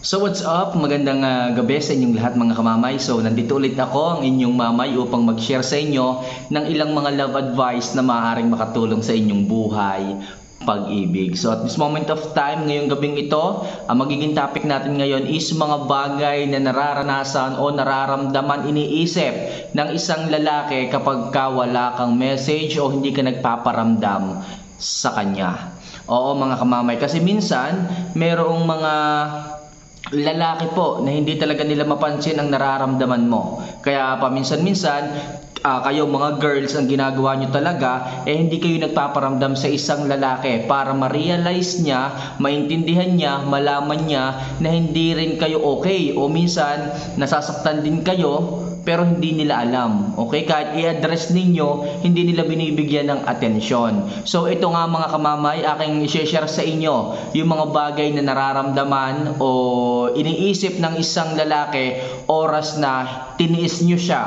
So what's up? Magandang ah, gabi sa inyong lahat mga kamamay. So nandito ulit ako, ang inyong mamay upang mag-share sa inyo ng ilang mga love advice na maaaring makatulong sa inyong buhay pag-ibig. So at this moment of time, ngayong gabing ito, ang magiging topic natin ngayon is mga bagay na nararanasan o nararamdaman iniisip ng isang lalaki kapag ka wala kang message o hindi ka nagpaparamdam sa kanya. Oo mga kamamay, kasi minsan merong mga lalaki po na hindi talaga nila mapansin ang nararamdaman mo. Kaya paminsan-minsan, ah, kayo mga girls, ang ginagawa nyo talaga, eh hindi kayo nagpaparamdam sa isang lalaki para ma-realize niya, maintindihan niya, malaman niya na hindi rin kayo okay. O minsan, nasasaktan din kayo, pero hindi nila alam. Okay? Kahit i-address ninyo, hindi nila binibigyan ng atensyon. So ito nga mga kamamay, aking i-share sa inyo yung mga bagay na nararamdaman o iniisip ng isang lalaki oras na tiniis nyo siya.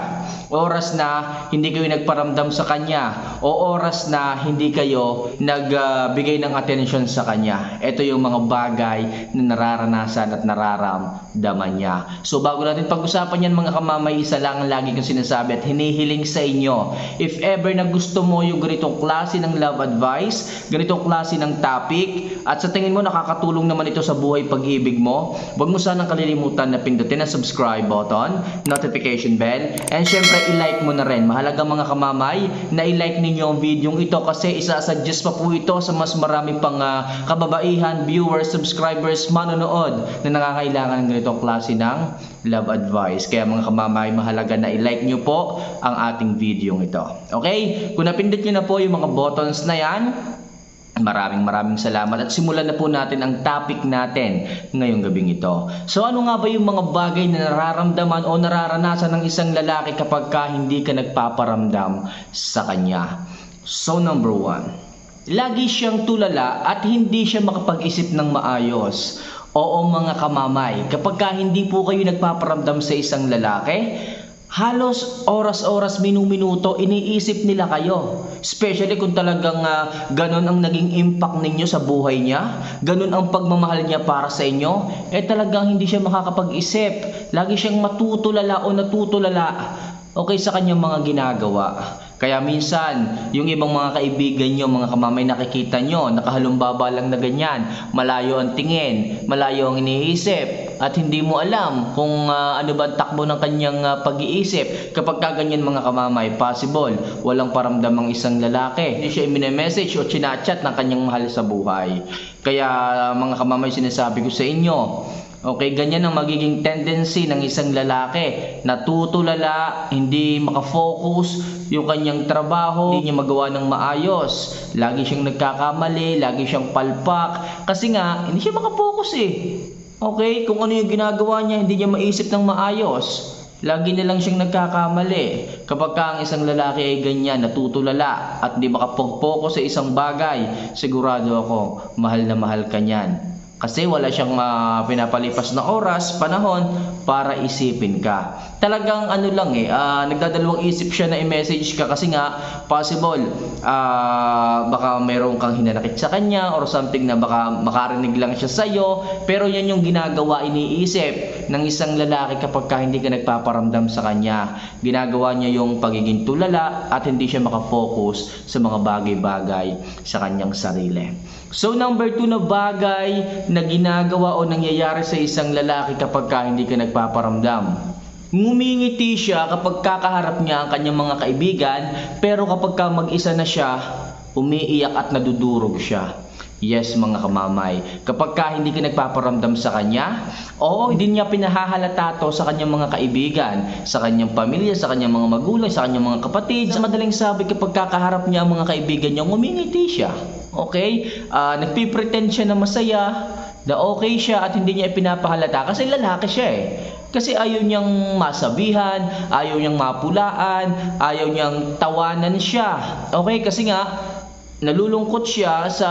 Oras na hindi kayo nagparamdam sa kanya o oras na hindi kayo nagbigay ng atensyon sa kanya. Ito yung mga bagay na nararanasan at nararamdaman niya. So bago natin pag-usapan yan mga kamamay, isa lang ang lagi kong sinasabi at hinihiling sa inyo. If ever na gusto mo yung ganitong klase ng love advice, ganitong klase ng topic, at sa tingin mo nakakatulong naman ito sa buhay pag-ibig mo, huwag mo sanang kalilimutan na pindutin ang subscribe button, notification bell, and syempre i-like mo na rin. Mahalaga mga kamamay na i-like ninyo ang video ito kasi isa-suggest pa po ito sa mas marami pang ah, kababaihan, viewers, subscribers, manonood na nangangailangan ng ganitong klase ng love advice. Kaya mga kamamay, mahalaga na i-like nyo po ang ating video ito. Okay? Kung napindot nyo na po yung mga buttons na yan, Maraming maraming salamat at simulan na po natin ang topic natin ngayong gabing ito. So ano nga ba yung mga bagay na nararamdaman o nararanasan ng isang lalaki kapag ka hindi ka nagpaparamdam sa kanya? So number one, lagi siyang tulala at hindi siya makapag-isip ng maayos. Oo mga kamamay, kapag ka hindi po kayo nagpaparamdam sa isang lalaki, halos oras-oras, minu-minuto, iniisip nila kayo. Especially kung talagang uh, ganun ang naging impact ninyo sa buhay niya, ganun ang pagmamahal niya para sa inyo, eh talagang hindi siya makakapag-isip. Lagi siyang matutulala o natutulala okay sa kanyang mga ginagawa. Kaya minsan, yung ibang mga kaibigan nyo, mga kamamay nakikita nyo, nakahalumbaba lang na ganyan, malayo ang tingin, malayo ang iniisip, at hindi mo alam kung ah, ano ba ang takbo ng kanyang ah, pag-iisip. Kapag kaganyan mga kamamay, possible, walang paramdam ang isang lalaki. Hindi siya message o chinachat ng kanyang mahal sa buhay. Kaya ah, mga kamamay, sinasabi ko sa inyo, Okay, ganyan ang magiging tendency ng isang lalaki. Natutulala, hindi makafocus yung kanyang trabaho, hindi niya magawa ng maayos. Lagi siyang nagkakamali, lagi siyang palpak. Kasi nga, hindi siya makafocus eh. Okay, kung ano yung ginagawa niya, hindi niya maisip ng maayos. Lagi na lang siyang nagkakamali. Kapag ka ang isang lalaki ay ganyan, natutulala at di makapag-focus sa isang bagay, sigurado ako, mahal na mahal ka niyan. Kasi wala siyang ah, pinapalipas na oras, panahon para isipin ka. Talagang ano lang eh, ah, nagdadalawang isip siya na i-message ka kasi nga possible ah, baka mayroon kang hinanakit sa kanya or something na baka makarinig lang siya sa iyo, pero yan yung ginagawa iniisip ng isang lalaki kapag ka hindi ka nagpaparamdam sa kanya. Ginagawa niya yung pagiging tulala at hindi siya makafocus sa mga bagay-bagay sa kanyang sarili. So number two na bagay na ginagawa o nangyayari sa isang lalaki kapag ka hindi ka nagpaparamdam. Ngumingiti siya kapag kakaharap niya ang kanyang mga kaibigan, pero kapag ka mag-isa na siya, umiiyak at nadudurog siya. Yes, mga kamamay. Kapag ka hindi ka nagpaparamdam sa kanya, oo, hindi niya pinahahalata to sa kanyang mga kaibigan, sa kanyang pamilya, sa kanyang mga magulang, sa kanyang mga kapatid. Sa madaling sabi, kapag kakaharap niya ang mga kaibigan niya, ngumingiti siya. Okay? Ah, nagpipretend siya na masaya, na okay siya at hindi niya ipinapahalata kasi lalaki siya eh. Kasi ayaw niyang masabihan, ayaw niyang mapulaan, ayaw niyang tawanan siya. Okay? Kasi nga, nalulungkot siya sa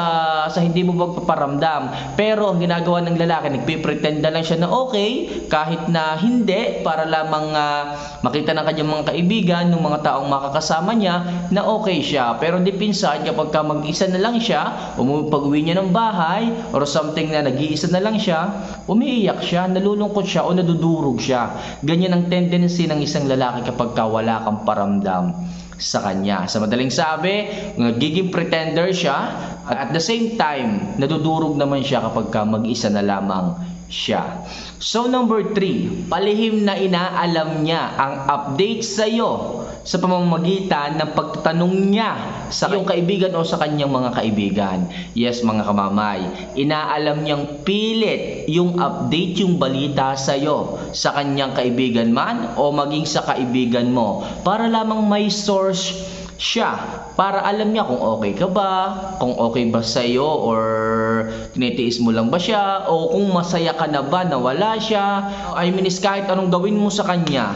sa hindi mo magpaparamdam. Pero ang ginagawa ng lalaki, nagpipretend na lang siya na okay kahit na hindi para lamang ah, makita ng kanyang mga kaibigan, ng mga taong makakasama niya na okay siya. Pero deep inside, kapag ka mag-isa na lang siya, pag-uwi niya ng bahay or something na nag-iisa na lang siya, umiiyak siya, nalulungkot siya o nadudurog siya. Ganyan ang tendency ng isang lalaki kapag ka wala kang paramdam sa kanya. Sa madaling sabi, nagiging pretender siya at at the same time, nadudurog naman siya kapag ka mag-isa na lamang siya. So number three, palihim na inaalam niya ang update sa iyo sa pamamagitan ng pagtatanong niya sa iyong kaibigan o sa kanyang mga kaibigan. Yes, mga kamamay, inaalam niyang pilit yung update, yung balita sa iyo sa kanyang kaibigan man o maging sa kaibigan mo para lamang may source siya para alam niya kung okay ka ba, kung okay ba sa iyo or tinitiis mo lang ba siya o kung masaya ka na ba na wala siya. I mean is kahit anong gawin mo sa kanya,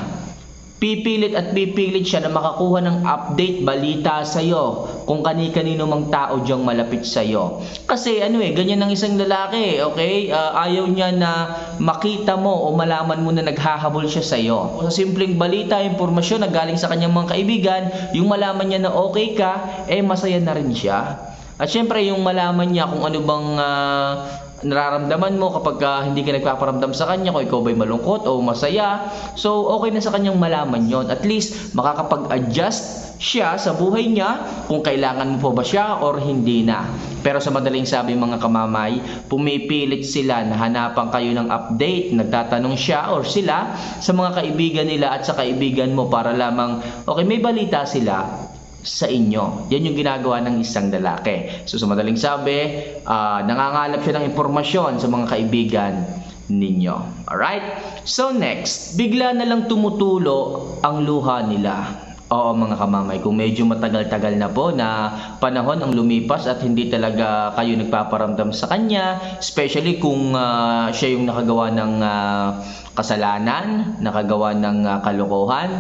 pipilit at pipilit siya na makakuha ng update, balita sa iyo kung kani-kanino mang tao diyang malapit sa iyo. Kasi ano eh, ganyan ang isang lalaki, okay? Ah, ayaw niya na makita mo o malaman mo na naghahabol siya sa iyo. Sa simpleng balita, impormasyon na galing sa kanyang mga kaibigan, yung malaman niya na okay ka, eh masaya na rin siya. At syempre yung malaman niya kung ano bang ah, nararamdaman mo kapag ah, hindi ka nagpaparamdam sa kanya kung ikaw ba'y malungkot o masaya. So okay na sa kanyang malaman yon. At least makakapag-adjust siya sa buhay niya kung kailangan mo pa ba siya or hindi na. Pero sa madaling sabi mga kamamay, pumipilit sila na hanapan kayo ng update, nagtatanong siya or sila sa mga kaibigan nila at sa kaibigan mo para lamang okay may balita sila sa inyo. Yan yung ginagawa ng isang lalaki. So sa madaling sabi, ah, nangangalap siya ng impormasyon sa mga kaibigan ninyo. Alright? So next, bigla na lang tumutulo ang luha nila. Oo mga kamamay, kung medyo matagal-tagal na po na panahon ang lumipas at hindi talaga kayo nagpaparamdam sa kanya, especially kung ah, siya yung nakagawa ng ah, kasalanan, nakagawa ng ah, kalokohan,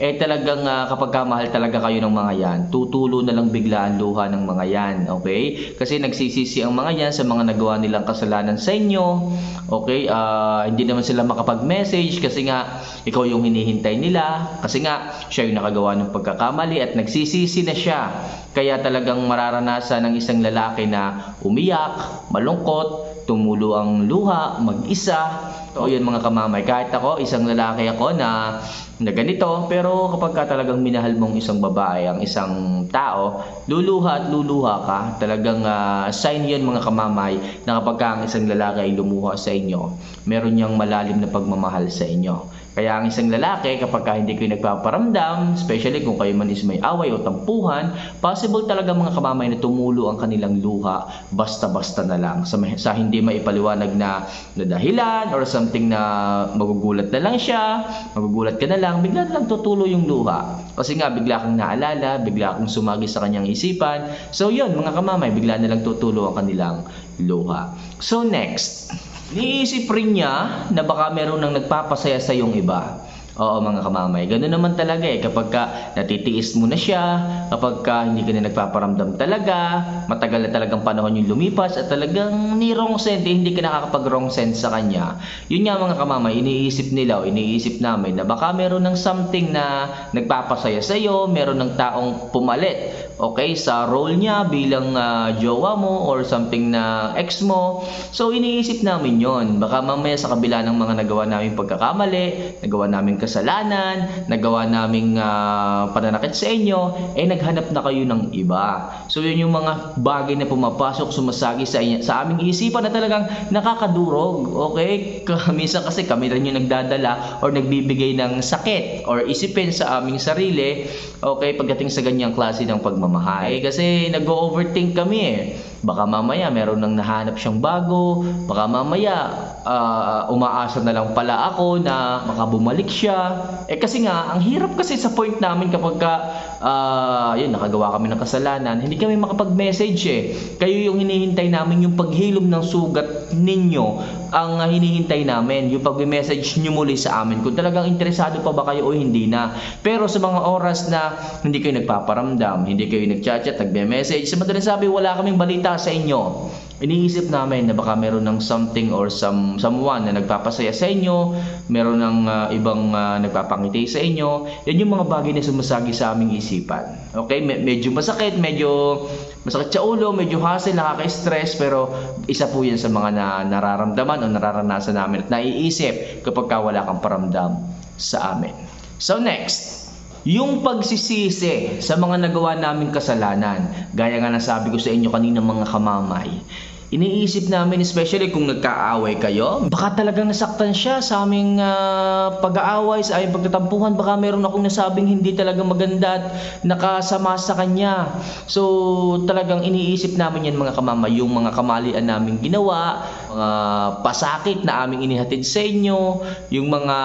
eh talagang ah, kapag kamahal talaga kayo ng mga yan, tutulo na lang bigla ang luha ng mga yan, okay? Kasi nagsisisi ang mga yan sa mga nagawa nilang kasalanan sa inyo, okay? Ah, hindi naman sila makapag-message kasi nga ikaw yung hinihintay nila, kasi nga siya yung nakagawa ng pagkakamali at nagsisisi na siya. Kaya talagang mararanasan ng isang lalaki na umiyak, malungkot, tumulo ang luha, mag-isa. So, yun mga kamamay. Kahit ako, isang lalaki ako na, na ganito, pero kapag ka talagang minahal mong isang babae, ang isang tao, luluha at luluha ka. Talagang ah, sign yun mga kamamay na kapag ka ang isang lalaki ay lumuha sa inyo, meron niyang malalim na pagmamahal sa inyo. Kaya ang isang lalaki, kapag ka hindi kayo nagpaparamdam, especially kung kayo man is may away o tampuhan, possible talaga mga kamamay na tumulo ang kanilang luha basta-basta na lang. Sa, sa hindi maipaliwanag na, na dahilan or something na magugulat na lang siya, magugulat ka na lang, bigla na lang tutulo yung luha. Kasi nga, bigla kang naalala, bigla kang sumagi sa kanyang isipan. So yun, mga kamamay, bigla na lang tutulo ang kanilang luha. So next, Niisip rin niya na baka meron nang nagpapasaya sa yung iba. Oo mga kamamay, ganoon naman talaga eh kapag ka natitiis mo na siya, kapag ka hindi ka na nagpaparamdam talaga, matagal na talagang panahon yung lumipas at talagang ni wrong sense, eh, hindi ka nakakapag wrong sense sa kanya. Yun nga mga kamamay, iniisip nila o iniisip namin na baka meron ng something na nagpapasaya sa iyo, meron ng taong pumalit okay sa role niya bilang ah, jowa mo or something na ex mo so iniisip namin yon baka mamaya sa kabila ng mga nagawa namin pagkakamali nagawa namin kasalanan nagawa namin ah, pananakit sa inyo eh naghanap na kayo ng iba. So yun yung mga bagay na pumapasok sumasagi sa, inyo, sa aming isipan na talagang nakakadurog okay? Minsan kasi kami rin yung nagdadala or nagbibigay ng sakit or isipin sa aming sarili okay pagdating sa ganyang klase ng pagmamahal Eh, kasi nag-overthink kami eh. Baka mamaya meron nang nahanap siyang bago, baka mamaya ah, umaasa na lang pala ako na makabumalik siya. Eh kasi nga, ang hirap kasi sa point namin kapag ka, ah, yun, nakagawa kami ng kasalanan, hindi kami makapag-message eh. Kayo yung hinihintay namin, yung paghilom ng sugat ninyo, ang hinihintay namin, yung pag-message nyo muli sa amin, kung talagang interesado pa ba kayo o hindi na. Pero sa mga oras na hindi kayo nagpaparamdam, hindi kayo nagchat-chat, nagme-message, sa madaling sabi, wala kaming balita sa inyo. Iniisip namin na baka meron ng something or some someone na nagpapasaya sa inyo, meron ng ah, ibang ah, nagpapangiti sa inyo. Yan yung mga bagay na sumasagi sa aming isipan. Okay? Me- medyo masakit, medyo masakit sa ulo, medyo hassle, nakaka-stress, pero isa po yan sa mga na nararamdaman o nararanasan namin at naiisip kapag ka wala kang paramdam sa amin. So next, yung pagsisisi sa mga nagawa naming kasalanan, gaya nga nasabi ko sa inyo kanina mga kamamay, iniisip namin especially kung nagkaaway kayo, baka talagang nasaktan siya sa aming ah, pag-aaway, sa aming pagtatampuhan, baka meron akong nasabing hindi talaga maganda at nakasama sa kanya. So talagang iniisip namin yan mga kamamay, yung mga kamalian namin ginawa, mga pasakit na aming inihatid sa inyo, yung mga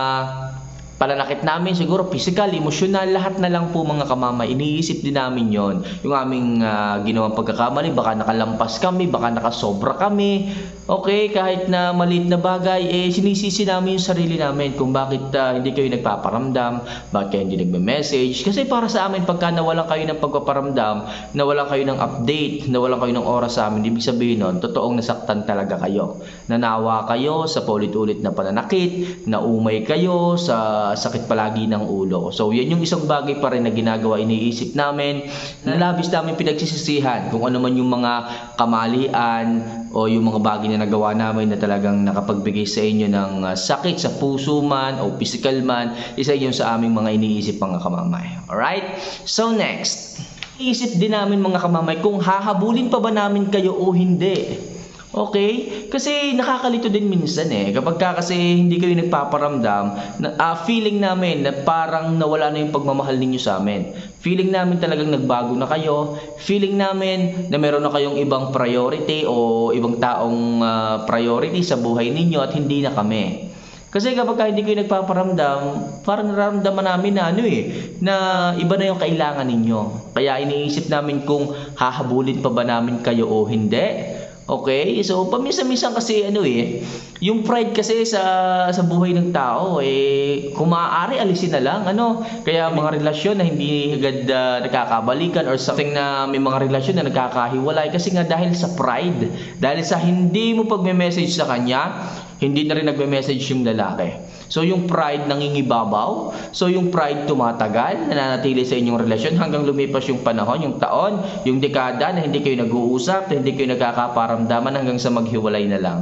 Palalakit namin siguro physical, emotional, lahat na lang po mga kamama. Iniisip din namin yon Yung aming ah, ginawang pagkakamali, baka nakalampas kami, baka nakasobra kami. Okay, kahit na maliit na bagay, eh sinisisi namin yung sarili namin kung bakit ah, hindi kayo nagpaparamdam, bakit kayo hindi nagme-message. Kasi para sa amin, pagka nawalan kayo ng pagpaparamdam, nawalan kayo ng update, nawalan kayo ng oras sa amin, ibig sabihin nun, totoong nasaktan talaga kayo. Nanawa kayo sa paulit-ulit na pananakit, naumay kayo sa sakit palagi ng ulo. So, yan yung isang bagay pa rin na ginagawa, iniisip namin, na labis namin pinagsisisihan kung ano man yung mga kamalian o yung mga bagay na nagawa namin na talagang nakapagbigay sa inyo ng uh, sakit sa puso man o physical man, isa yun sa aming mga iniisip mga kamamay. Alright? So, next. Iisip din namin mga kamamay kung hahabulin pa ba namin kayo o hindi. Okay? Kasi nakakalito din minsan eh. Kapag ka kasi hindi kayo nagpaparamdam, na, ah, feeling namin na parang nawala na yung pagmamahal ninyo sa amin. Feeling namin talagang nagbago na kayo. Feeling namin na meron na kayong ibang priority o ibang taong ah, priority sa buhay ninyo at hindi na kami. Kasi kapag ka hindi kayo nagpaparamdam, parang nararamdaman namin na ano eh, na iba na yung kailangan ninyo. Kaya iniisip namin kung hahabulin pa ba namin kayo o hindi. Okay? So, paminsan-minsan kasi ano eh, yung pride kasi sa sa buhay ng tao eh kung maaari alisin na lang ano. Kaya mga relasyon na hindi agad ah, nakakabalikan or something na may mga relasyon na nagkakahiwalay kasi nga dahil sa pride, dahil sa hindi mo pagme-message sa kanya, hindi na rin nagme-message yung lalaki. So yung pride nangingibabaw, so yung pride tumatagal, nananatili sa inyong relasyon hanggang lumipas yung panahon, yung taon, yung dekada na hindi kayo nag-uusap, na hindi kayo nagkakaparamdaman hanggang sa maghiwalay na lang.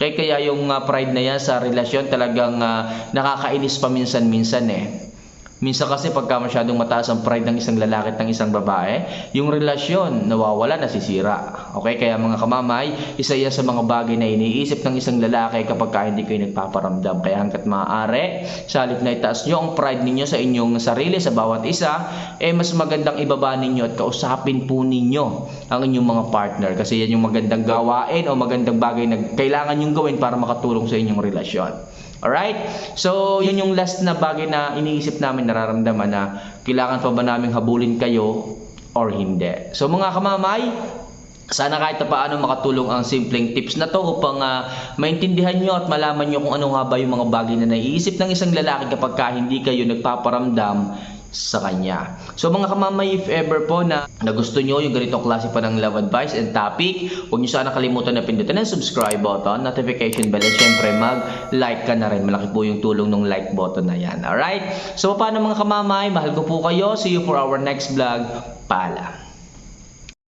Kaya kaya yung ah, pride na yan sa relasyon talagang ah, nakakainis paminsan-minsan eh. Minsan kasi pagka masyadong mataas ang pride ng isang lalaki at ng isang babae, yung relasyon nawawala, nasisira. Okay, kaya mga kamamay, isa yan sa mga bagay na iniisip ng isang lalaki kapag ka hindi kayo nagpaparamdam. Kaya hanggat maaari, sa halip na itaas nyo ang pride ninyo sa inyong sarili, sa bawat isa, eh mas magandang ibaba ninyo at kausapin po ninyo ang inyong mga partner. Kasi yan yung magandang gawain o magandang bagay na kailangan nyong gawin para makatulong sa inyong relasyon. Alright? So, yun yung last na bagay na iniisip namin, nararamdaman na kailangan pa ba naming habulin kayo or hindi. So, mga kamamay, sana kahit paano makatulong ang simpleng tips na to upang ah, maintindihan nyo at malaman nyo kung ano nga ba yung mga bagay na naiisip ng isang lalaki kapag ka hindi kayo nagpaparamdam sa kanya. So mga kamamay, if ever po na, na gusto nyo yung ganitong klase pa ng love advice and topic, huwag nyo sana kalimutan na pindutin ang subscribe button, notification bell, at syempre mag-like ka na rin. Malaki po yung tulong ng like button na yan. Alright? So paano mga kamamay, mahal ko po kayo. See you for our next vlog. Paalam.